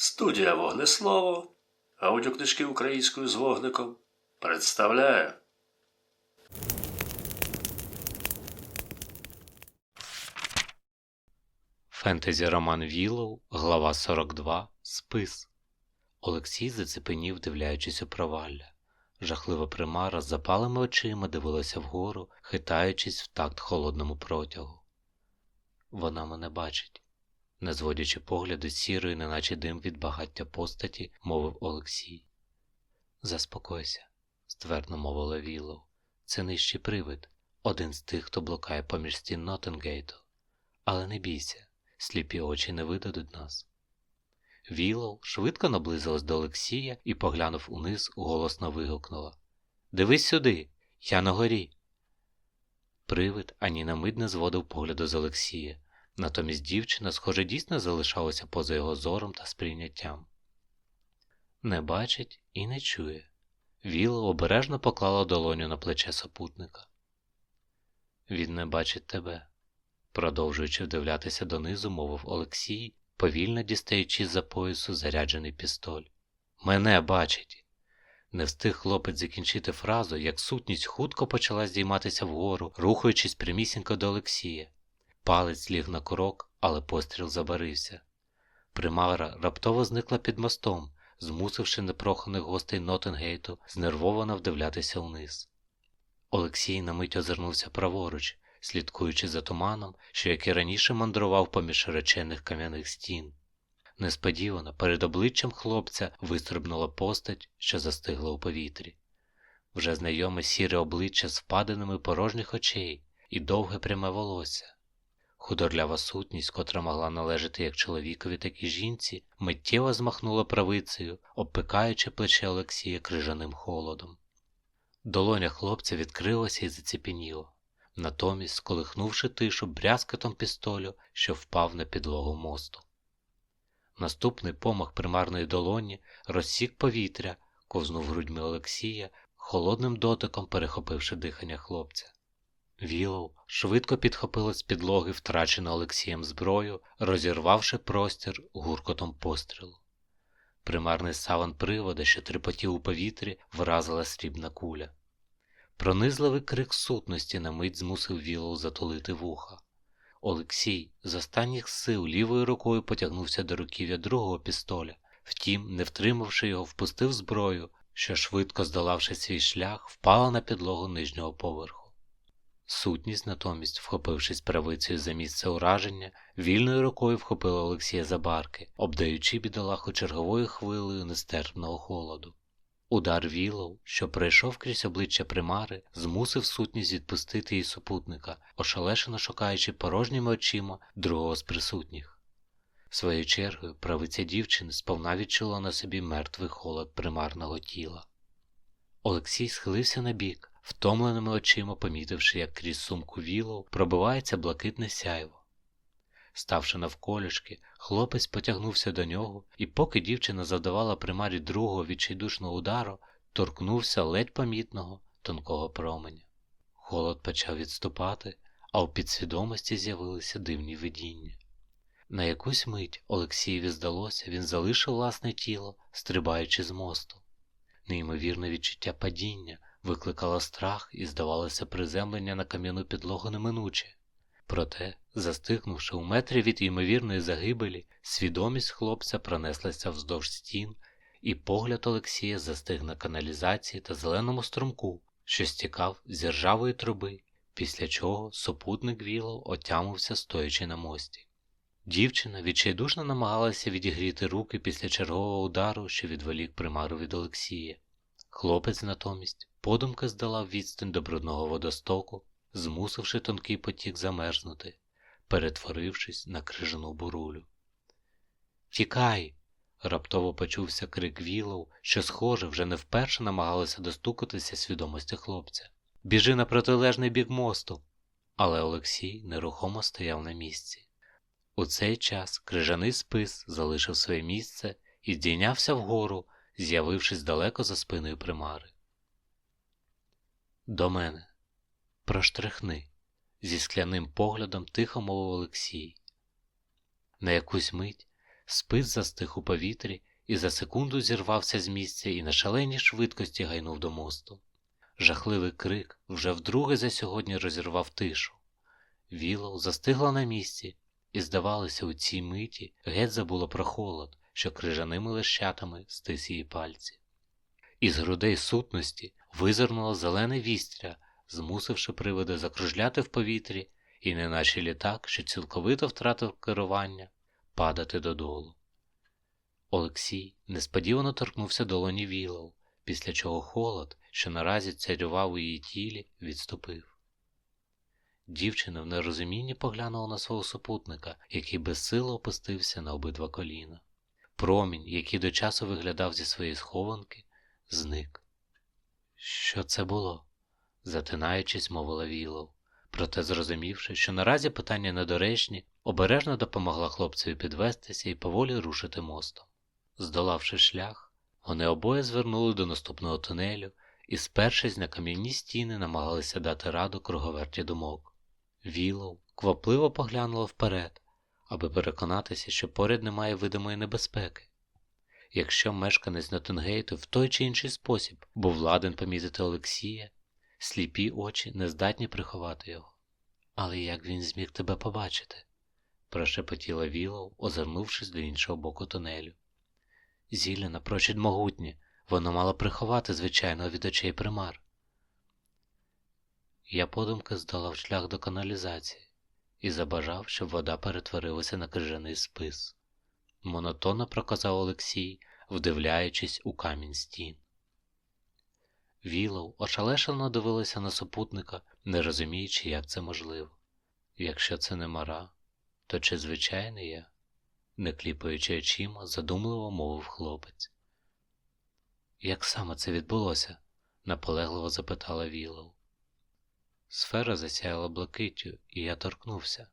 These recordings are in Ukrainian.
Студія Вогнеслово, аудіокнижки українською з вогником представляє. Фентезі роман Вілоу, глава 42, Спис. Олексій зацепенів, вдивляючись у провалля. Жахлива примара з запалими очима дивилася вгору, хитаючись в такт холодному протягу. Вона мене бачить, не зводячи погляду сірої, неначе дим від багаття постаті, мовив Олексій. Заспокойся, ствердно мовила Вілоу. Це нижчий привид, один з тих, хто блукає поміж стін Нотенгейту. Але не бійся, сліпі очі не видадуть нас. Вілоу швидко наблизилась до Олексія і, поглянув униз, голосно вигукнула Дивись сюди, я на горі. Привид ані на мить не зводив погляду з Олексія, натомість дівчина, схоже, дійсно залишалася поза його зором та сприйняттям. Не бачить і не чує. Вілоу обережно поклала долоню на плече супутника. Він не бачить тебе продовжуючи вдивлятися донизу, мовив Олексій, повільно дістаючи з за поясу заряджений пістоль. Мене бачить. Не встиг хлопець закінчити фразу, як сутність хутко почала здійматися вгору, рухаючись прямісінько до Олексія. Палець ліг на курок, але постріл забарився. Примара раптово зникла під мостом, змусивши непроханих гостей Нотенгейту знервовано вдивлятися вниз. Олексій на мить озирнувся праворуч, слідкуючи за туманом, що як і раніше мандрував поміж широчених кам'яних стін. Несподівано перед обличчям хлопця вистрибнула постать, що застигла у повітрі. Вже знайоме сіре обличчя з впаденими порожніх очей і довге пряме волосся. Худорлява сутність, котра могла належати як чоловікові, так і жінці, миттєво змахнула правицею, обпикаючи плече Олексія крижаним холодом. Долоня хлопця відкрилася і заціпеніло натомість сколихнувши тишу брязкотом пістолю, що впав на підлогу мосту. Наступний помах примарної долоні розсік повітря, ковзнув грудьми Олексія, холодним дотиком перехопивши дихання хлопця. Вілоу швидко підхопила з підлоги втрачену Олексієм зброю, розірвавши простір гуркотом пострілу. Примарний саван привода, що трепотів у повітрі, вразила срібна куля. Пронизливий крик сутності на мить змусив Вілоу затулити вуха. Олексій з останніх сил лівою рукою потягнувся до руків'я другого пістоля, втім, не втримавши його, впустив зброю, що, швидко здолавши свій шлях, впала на підлогу нижнього поверху. Сутність, натомість, вхопившись правицею за місце ураження, вільною рукою вхопила Олексія за барки, обдаючи бідолаху черговою хвилею нестерпного холоду. Удар вілов, що пройшов крізь обличчя примари, змусив сутність відпустити її супутника, ошалешено шукаючи порожніми очима другого з присутніх. Своєю чергою правиця дівчини сповна відчула на собі мертвий холод примарного тіла. Олексій схилився на бік, втомленими очима помітивши, як крізь сумку вілов пробивається блакитне сяйво. Ставши навколішки, хлопець потягнувся до нього, і поки дівчина завдавала примарі другого відчайдушного удару, торкнувся ледь помітного тонкого променя. Холод почав відступати, а у підсвідомості з'явилися дивні видіння. На якусь мить Олексієві здалося, він залишив власне тіло, стрибаючи з мосту. Неймовірне відчуття падіння викликало страх і, здавалося, приземлення на кам'яну підлогу неминуче. Проте, застигнувши у метрі від ймовірної загибелі, свідомість хлопця пронеслася вздовж стін, і погляд Олексія застиг на каналізації та зеленому струмку, що стікав з ржавої труби, після чого супутник Вілов отямився, стоячи на мості. Дівчина відчайдушно намагалася відігріти руки після чергового удару, що відволік примару від Олексія. Хлопець натомість подумки здолав відстань до брудного водостоку змусивши тонкий потік замерзнути, перетворившись на крижану бурулю. Тікай! раптово почувся крик вілов, що, схоже, вже не вперше намагалося достукатися свідомості хлопця. Біжи на протилежний бік мосту. Але Олексій нерухомо стояв на місці. У цей час крижаний спис залишив своє місце і здійнявся вгору, з'явившись далеко за спиною примари. До мене. Проштрихни, зі скляним поглядом тихо мовив Олексій. На якусь мить Спис застиг у повітрі і за секунду зірвався з місця і на шаленій швидкості гайнув до мосту. Жахливий крик вже вдруге за сьогодні розірвав тишу. Вілоу застигла на місці, і, здавалося, у цій миті геть забула про холод, що крижаними лещатами стис її пальці. Із грудей сутності визирнуло зелене вістря, змусивши привиди закружляти в повітрі, і неначе літак, що цілковито втратив керування, падати додолу. Олексій несподівано торкнувся долоні Вілоу, після чого холод, що наразі царював у її тілі, відступив. Дівчина в нерозумінні поглянула на свого супутника, який безсило опустився на обидва коліна. Промінь, який до часу виглядав зі своєї схованки, зник. Що це було? затинаючись, мовила Вілов. Проте, зрозумівши, що наразі питання недоречні, обережно допомогла хлопцеві підвестися і поволі рушити мостом. Здолавши шлях, вони обоє звернули до наступного тунелю і, спершись на кам'яні стіни, намагалися дати раду круговерті думок. Вілов квапливо поглянула вперед, аби переконатися, що поряд немає видимої небезпеки. Якщо мешканець Нотингейту в той чи інший спосіб був ладен помітити Олексія, сліпі очі не здатні приховати його. Але як він зміг тебе побачити? прошепотіла Вілов, озирнувшись до іншого боку тунелю. Зілля напрочуд могутнє, воно мало приховати звичайного від очей примар. Я подумки здолав шлях до каналізації і забажав, щоб вода перетворилася на крижаний спис. Монотонно проказав Олексій, вдивляючись у камінь стін. Вілов ошалешено дивилася на супутника, не розуміючи, як це можливо. Якщо це не мара, то чи звичайний я? не кліпаючи очима, задумливо мовив хлопець. Як саме це відбулося? наполегливо запитала Вілов. Сфера засяяла блакиттю, і я торкнувся.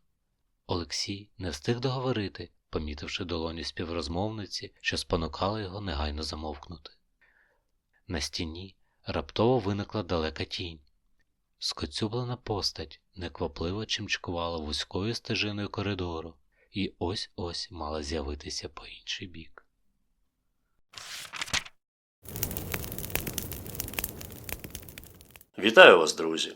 Олексій не встиг договорити, помітивши долоні співрозмовниці, що спонукала його негайно замовкнути. На стіні раптово виникла далека тінь. Скоцюблена постать неквапливо чимчкувала вузькою стежиною коридору, і ось ось мала з'явитися по інший бік. Вітаю вас, друзі!